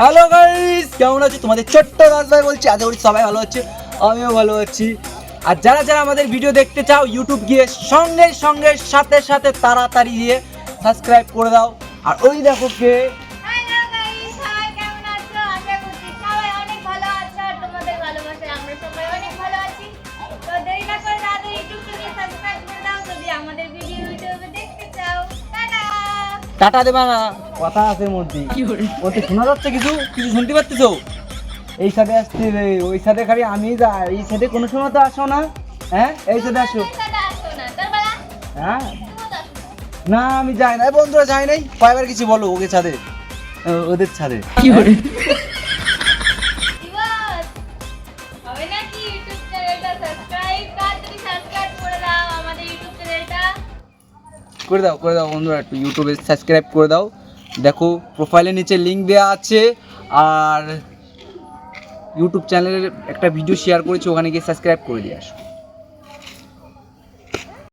Hello guys কেমন আছো? তোমাদের ছোট্ট দাস ভাই বলছি, আশা করি সবাই ভালো আছে। আমিও ভালো আছি। আর যারা যারা আমাদের ভিডিও দেখতে চাও ইউটিউব গিয়ে সঙ্গে সঙ্গে সাথে সাথে তাড়াতাড়ি গিয়ে সাবস্ক্রাইব করে দাও। আর ওই দেখো কে। আমাদের টাটা দেবা না। কথা আছে মধ্যে। ওতে শোনা যাচ্ছে কিছু? কিছু শুনতে পাচ্ছিস এই সাথে আসছি রে ওই সাথে খালি আমি যাই এই সাথে কোনো সময় তো আসো না। হ্যাঁ? এই সাথে আসো। টাটা আসো না তোর বেলা হ্যাঁ? না। আমি যাই না। এই বন্ধুরা যাই নাই? কয়বার কিছু বলো ওকে ছাদে? ও- ওদের ছাদে। দিবস হবে নাকি? ইউটিউব চ্যানেলটা সাবস্ক্রাইব করে দাও করে দাও বন্ধুরা, একটু ইউটিউবে সাবস্ক্রাইব করে দাও। দেখো প্রোফাইলের নিচে লিঙ্ক দেওয়া আছে। আর ইউটিউব চ্যানেলের একটা ভিডিও শেয়ার করেছি, ওখানে গিয়ে সাবস্ক্রাইব করে দিয়ে আসো।